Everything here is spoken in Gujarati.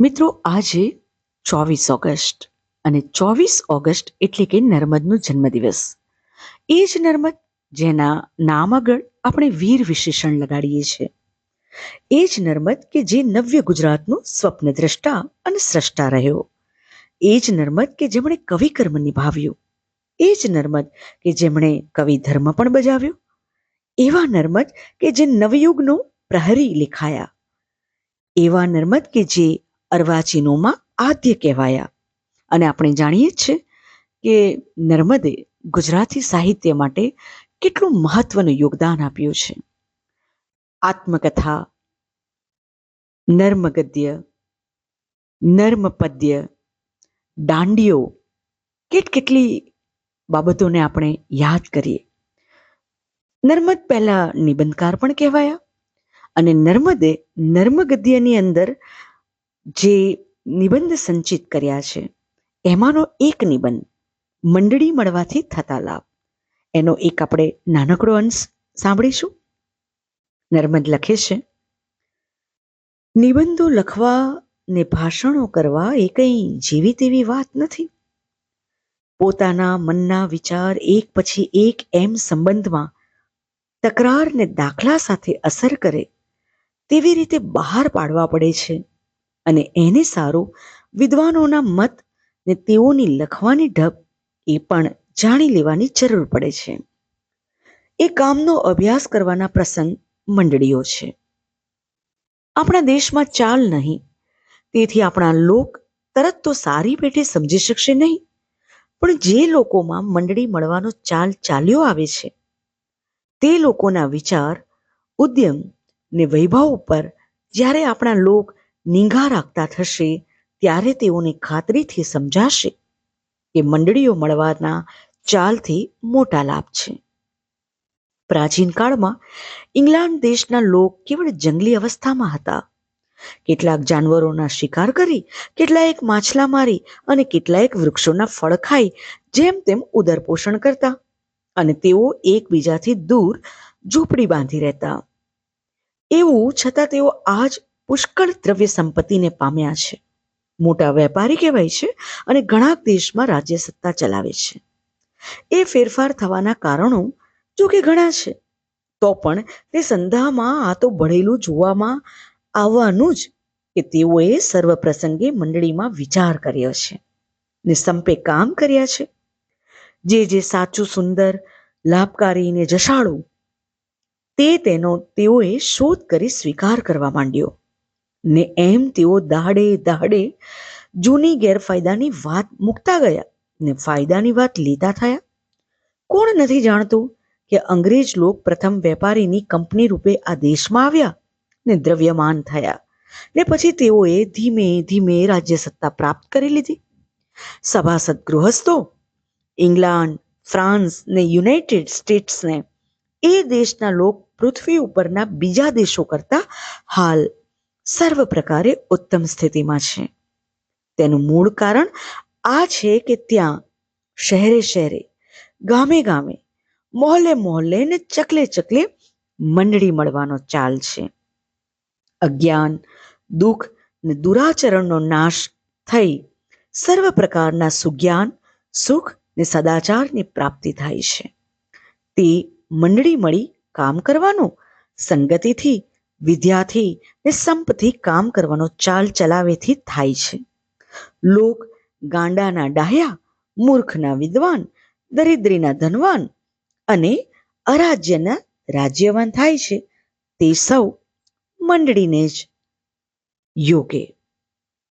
મિત્રો, આજે ચોવીસ ઓગસ્ટ અને ચોવીસ ઓગસ્ટ એટલે કે નર્મદનો જન્મદિવસ. એ જ નર્મદ જેના નામ આગળ આપણે વીર વિશેષણ લગાડીએ છીએ. એ જ નર્મદ કે જે નવ્ય ગુજરાતનું સ્વપ્ન દ્રષ્ટા અને સ્રષ્ટા રહ્યો. એ જ નર્મદ કે જેમણે કવિ કર્મ નિભાવ્યું. એ જ નર્મદ કે જેમણે કવિ ધર્મ પણ બજાવ્યો. એવા નર્મદ કે જે નવયુગનો પ્રહરી લેખાયા. એવા નર્મદ કે જે અર્વાચીનોમાં આદ્ય કહેવાયા. અને આપણે જાણીએ છીએ કે નર્મદે ગુજરાતી સાહિત્ય માટે કેટલું મહત્વનું યોગદાન આપ્યું છે. આત્મકથા નર્મ નર્મપદ્ય પદ્ય દાંડીઓ કેટ કેટલી બાબતોને આપણે યાદ કરીએ. નર્મદ પહેલા નિબંધકાર પણ કહેવાયા અને નર્મદે નર્મગદ્યની અંદર જે નિબંધ સંચિત કર્યા છે, એમાંનો એક નિબંધ મંડળી મળવાથી થતા લાભ. એનો એક આપણે નાનકડો અંશ સાંભળીશું. નર્મદ લખે છે, નિબંધો લખવા ને ભાષણો કરવા એ કંઈ જેવી તેવી વાત નથી. પોતાના મનના વિચાર એક પછી એક એમ સંબંધમાં તકરાર ને દાખલા સાથે અસર કરે તેવી રીતે બહાર પાડવા પડે છે. અને એને સારું વિદ્વાનોના મત ને તેઓની લખવાની ઢબ એ પણ જાણી લેવાની જરૂર પડે છે. એ કામનો અભ્યાસ કરવાના પ્રસંગ મંડળીઓ છે. આપણા દેશમાં ચાલ નહીં, તેથી આપણા લોક તરત તો સારી પેઠે સમજી શકશે નહીં, પણ જે લોકોમાં મંડળી મળવાનો ચાલ ચાલ્યો આવે છે, તે લોકોના વિચાર, ઉદ્યમ ને વૈભવ ઉપર જ્યારે આપણા લોક નિંઘા રાખતા થશે ત્યારે તેઓને ખાતરીથી સમજાશે કે મંડળીઓ મળવાના ચાલથી મોટા લાભ છે. પ્રાચીન કાળમાં ઇંગ્લેન્ડ દેશના લોક કેવળ જંગલી અવસ્થામાં હતા. કેટલાક જાનવરોના શિકાર કરી કેટલાયક માછલા મારી અને કેટલાયક વૃક્ષોના ફળ ખાઈ જેમ તેમ ઉદરપોષણ કરતા અને તેઓ એકબીજાથી દૂર ઝૂંપડી બાંધી રહેતા. એવું છતાં તેઓ આજ પુષ્કળ દ્રવ્ય સંપત્તિને પામ્યા છે. મોટા વેપારી કહેવાય છે અને ઘણા દેશમાં રાજ્ય સત્તા ચલાવે છે. એ ફેરફાર થવાના કારણો જો કે ઘણા છે. તો પણ તે સંધામાં આ તો ભળેલું જોવામાં આવવાનું જ કે તેઓએ સર્વ પ્રસંગે મંડળીમાં વિચાર કર્યો છે ને સંપે કામ કર્યા છે. જે જે સાચું, સુંદર, લાભકારી ને જશાળું તે તેનો, તેઓએ શોધ કરી સ્વીકાર કરવા માંડ્યો. ને એમ તેઓ દાડે દાડે જૂની ગેરફાયદાની વાત મૂકતા ગયા ને ફાયદાની વાત લેતા થયા. કોણ નથી જાણતું કે અંગ્રેજ લોક પ્રથમ વેપારીની કંપની રૂપે આ દેશમાં આવ્યા ને દ્રવ્યમાન થયા ને પછી તેઓએ ધીમે ધીમે રાજ્ય સત્તા પ્રાપ્ત કરી લીધી. સભાસદ ગૃહસ્થો ઇંગ્લેન્ડ, ફ્રાન્સ ને યુનાઇટેડ સ્ટેટ્સને એ દેશના લોક પૃથ્વી ઉપરના બીજા દેશો કરતા હાલ સર્વ પ્રકારે ઉત્તમ સ્થિતિમાં છે. તેનું મૂળ કારણ આ છે કે ત્યાં શહેરે શહેરે, ગામે ગામે, મોહલ્લે મોહલ્લે ને ચકલે ચકલે મંડળી મળવાનો ચાલ છે. અજ્ઞાન, દુઃખ ને દુરાચરણનો નાશ થઈ સર્વ પ્રકારના સુજ્ઞાન, સુખ ને સદાચારની પ્રાપ્તિ થાય છે. તે મંડળી મળી કામ કરવાનું સંગતિથી વિદ્યાથી ને સંપથી કામ કરવાનો ચાલ ચલાવેથી થાય છે. લોક ગાંડાના ડાહ્યા, મૂર્ખના વિદ્વાન, દરિદ્રીના ધનવાન અને અરાજ્યના રાજ્યવાન થાય છે. તે સૌ મંડળીને જ યોગે